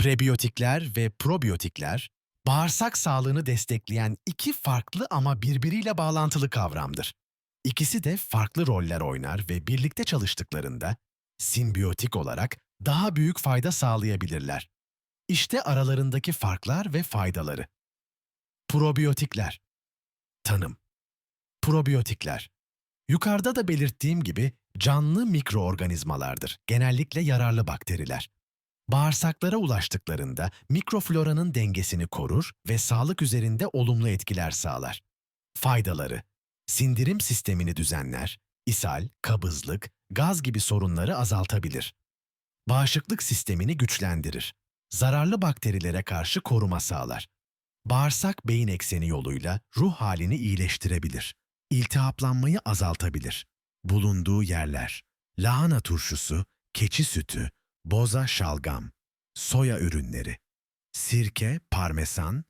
Prebiyotikler ve probiyotikler, bağırsak sağlığını destekleyen iki farklı ama birbiriyle bağlantılı kavramdır. İkisi de farklı roller oynar ve birlikte çalıştıklarında simbiyotik olarak daha büyük fayda sağlayabilirler. İşte aralarındaki farklar ve faydaları. Probiyotikler Tanım Probiyotikler Yukarıda da belirttiğim gibi canlı mikroorganizmalardır, genellikle yararlı bakteriler. Bağırsaklara ulaştıklarında mikrofloranın dengesini korur ve sağlık üzerinde olumlu etkiler sağlar. Faydaları Sindirim sistemini düzenler, ishal, kabızlık, gaz gibi sorunları azaltabilir. Bağışıklık sistemini güçlendirir. Zararlı bakterilere karşı koruma sağlar. Bağırsak beyin ekseni yoluyla ruh halini iyileştirebilir. İltihaplanmayı azaltabilir. Bulunduğu yerler lahana turşusu, keçi sütü, boza şalgam, soya ürünleri, sirke, parmesan,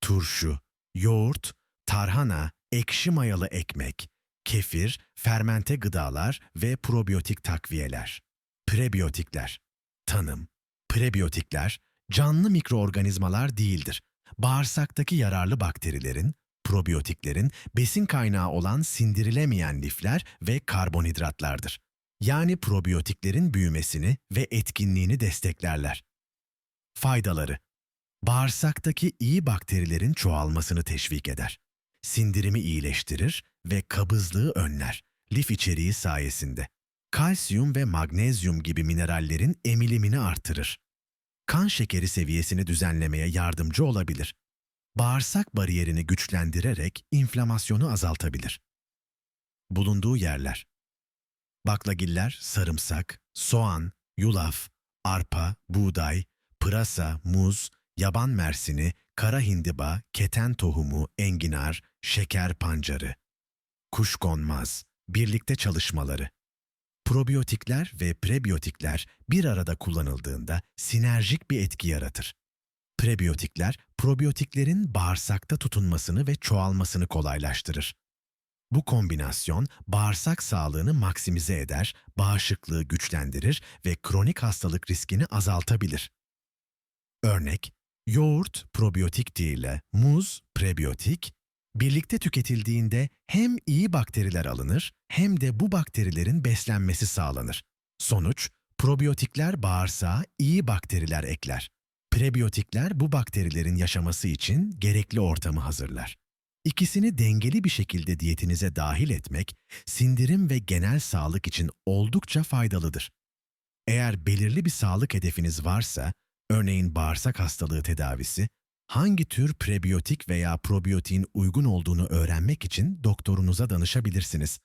turşu, yoğurt, tarhana, ekşi mayalı ekmek, kefir, fermente gıdalar ve probiyotik takviyeler. Prebiyotikler. Tanım. Prebiyotikler canlı mikroorganizmalar değildir. Bağırsaktaki yararlı bakterilerin, probiyotiklerin besin kaynağı olan sindirilemeyen lifler ve karbonhidratlardır. Yani probiyotiklerin büyümesini ve etkinliğini desteklerler. Faydaları Bağırsaktaki iyi bakterilerin çoğalmasını teşvik eder. Sindirimi iyileştirir ve kabızlığı önler. Lif içeriği sayesinde. Kalsiyum ve magnezyum gibi minerallerin emilimini artırır. Kan şekeri seviyesini düzenlemeye yardımcı olabilir. Bağırsak bariyerini güçlendirerek inflamasyonu azaltabilir. Bulunduğu yerler Baklagiller, sarımsak, soğan, yulaf, arpa, buğday, pırasa, muz, yaban mersini, kara hindiba, keten tohumu, enginar, şeker pancarı. Kuşkonmaz, birlikte çalışmaları. Probiyotikler ve prebiyotikler bir arada kullanıldığında sinerjik bir etki yaratır. Prebiyotikler, probiyotiklerin bağırsakta tutunmasını ve çoğalmasını kolaylaştırır. Bu kombinasyon bağırsak sağlığını maksimize eder, bağışıklığı güçlendirir ve kronik hastalık riskini azaltabilir. Örnek, yoğurt probiyotik değille muz prebiyotik, birlikte tüketildiğinde hem iyi bakteriler alınır hem de bu bakterilerin beslenmesi sağlanır. Sonuç, probiyotikler bağırsağa iyi bakteriler ekler. Prebiyotikler bu bakterilerin yaşaması için gerekli ortamı hazırlar. İkisini dengeli bir şekilde diyetinize dahil etmek, sindirim ve genel sağlık için oldukça faydalıdır. Eğer belirli bir sağlık hedefiniz varsa, örneğin bağırsak hastalığı tedavisi, hangi tür prebiyotik veya probiyotiğin uygun olduğunu öğrenmek için doktorunuza danışabilirsiniz.